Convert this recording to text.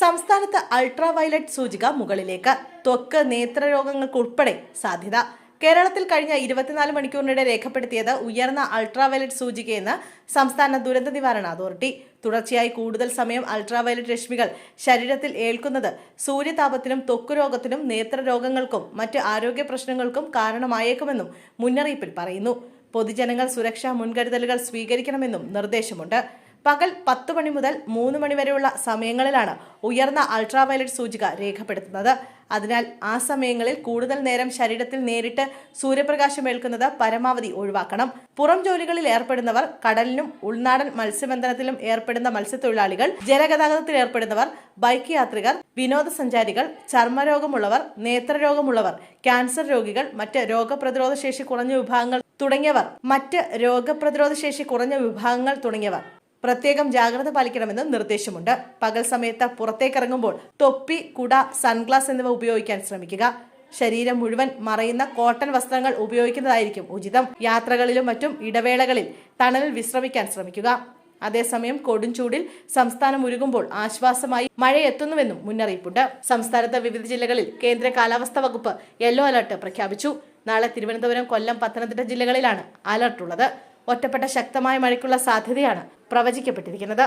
സംസ്ഥാനത്ത് ultra violet സൂചിക മുകളിലേക്ക്. ത്വക്ക് നേത്രരോഗങ്ങൾക്കുൾപ്പെടെ സാധ്യത. കേരളത്തിൽ കഴിഞ്ഞ ഇരുപത്തിനാല് മണിക്കൂറിനിടെ രേഖപ്പെടുത്തിയത് ഉയർന്ന അൾട്രാ വയലറ്റ് സൂചികയെന്ന് സംസ്ഥാന ദുരന്ത നിവാരണ അതോറിറ്റി. തുടർച്ചയായി കൂടുതൽ സമയം അൾട്രാ വയലറ്റ് രശ്മികൾ ശരീരത്തിൽ ഏൽക്കുന്നത് സൂര്യതാപത്തിനും ത്വക്ക് രോഗത്തിനും നേത്രരോഗങ്ങൾക്കും മറ്റ് ആരോഗ്യ പ്രശ്നങ്ങൾക്കും കാരണമായേക്കുമെന്നും മുന്നറിയിപ്പിൽ പറയുന്നു. പൊതുജനങ്ങൾ സുരക്ഷാ മുൻകരുതലുകൾ സ്വീകരിക്കണമെന്നും നിർദ്ദേശമുണ്ട്. പകൽ പത്ത് മണി മുതൽ മൂന്ന് മണി വരെയുള്ള സമയങ്ങളിലാണ് ഉയർന്ന അൾട്രാവയലറ്റ് സൂചിക രേഖപ്പെടുത്തുന്നത്. അതിനാൽ ആ സമയങ്ങളിൽ കൂടുതൽ നേരം ശരീരത്തിൽ നേരിട്ട് സൂര്യപ്രകാശം ഏൽക്കുന്നത് പരമാവധി ഒഴിവാക്കണം. പുറം ജോലികളിൽ ഏർപ്പെടുന്നവർ കടലിലും ഉൾനാടൻ മത്സ്യബന്ധനത്തിലും ഏർപ്പെടുന്ന മത്സ്യത്തൊഴിലാളികൾ ജലഗതാഗതത്തിൽ ഏർപ്പെടുന്നവർ ബൈക്ക് യാത്രികർ വിനോദസഞ്ചാരികൾ ചർമ്മരോഗമുള്ളവർ നേത്രരോഗമുള്ളവർ ക്യാൻസർ രോഗികൾ മറ്റ് രോഗപ്രതിരോധ ശേഷി കുറഞ്ഞ വിഭാഗങ്ങൾ തുടങ്ങിയവർ മറ്റ് രോഗപ്രതിരോധ ശേഷി കുറഞ്ഞ വിഭാഗങ്ങൾ തുടങ്ങിയവർ. പ്രത്യേകം ജാഗ്രത പാലിക്കണമെന്ന് നിർദ്ദേശമുണ്ട്. പകൽ സമയത്ത് പുറത്തേക്കിറങ്ങുമ്പോൾ തൊപ്പി കുട സൺഗ്ലാസ് എന്നിവ ഉപയോഗിക്കാൻ ശ്രമിക്കുക. ശരീരം മുഴുവൻ മറയുന്ന കോട്ടൺ വസ്ത്രങ്ങൾ ഉപയോഗിക്കുന്നതായിരിക്കും ഉചിതം. യാത്രകളിലും മറ്റും ഇടവേളകളിൽ തണലിൽ വിശ്രമിക്കാൻ ശ്രമിക്കുക. അതേസമയം കൊടുംചൂടിൽ സംസ്ഥാനം ഉരുകുമ്പോൾ ആശ്വാസമായി മഴ എത്തുന്നുവെന്നും മുന്നറിയിപ്പുണ്ട്. സംസ്ഥാനത്തെ വിവിധ ജില്ലകളിൽ കേന്ദ്ര കാലാവസ്ഥാ വകുപ്പ് യെല്ലോ അലർട്ട് പ്രഖ്യാപിച്ചു. നാളെ തിരുവനന്തപുരം കൊല്ലം പത്തനംതിട്ട ജില്ലകളിലാണ് അലർട്ടുള്ളത്. ഒറ്റപ്പെട്ട ശക്തമായ മഴയ്ക്കുള്ള സാധ്യതയാണ് പ്രവചിക്കപ്പെട്ടിരിക്കുന്നത്.